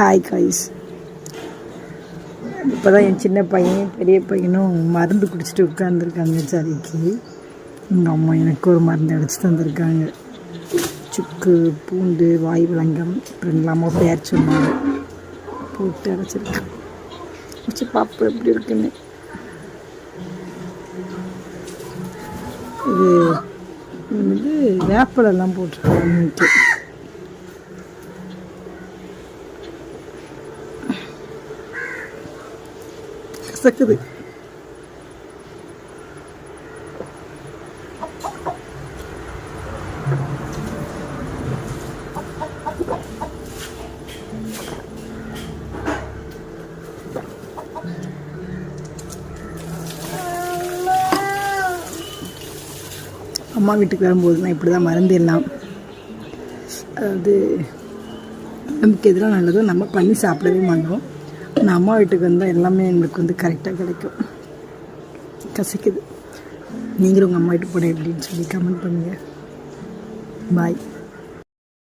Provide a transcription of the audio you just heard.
Hi guys இப்போ தான் என் சின்ன பையன் பெரிய பையனும் மருந்து குடிச்சிட்டு உட்காந்துருக்காங்க சரிக்கு எங்கள் அம்மா எனக்கு ஒரு மருந்து அடிச்சு தந்திருக்காங்க. சுக்கு பூண்டு வாய் விளங்கம் அப்புறம் இல்லாமல் பேர் சொன்னாங்க. போட்டு அடைச்சிருக்கேன். வச்சு பாப்பு எப்படி இருக்குன்னு. இது வந்து வேப்பிலெல்லாம் போட்டிருக்காங்க கசக்குது அம்மா வீட்டுக்கு வரும்போதுலாம் இப்படி தான் மறந்துடலாம். அதாவது நமக்கு எதிராக நல்லதோ நம்ம பண்ணி சாப்பிடவே மாட்டோம். நான் அம்மா வீட்டுக்கு வந்தால் எல்லாமே எங்களுக்கு வந்து கரெக்டாக கிடைக்கும். கசிக்குது. நீங்களும் உங்கள் அம்மா வீட்டுக்கு போட எப்படின்னு சொல்லி கமெண்ட் பண்ணுங்கள் பாய்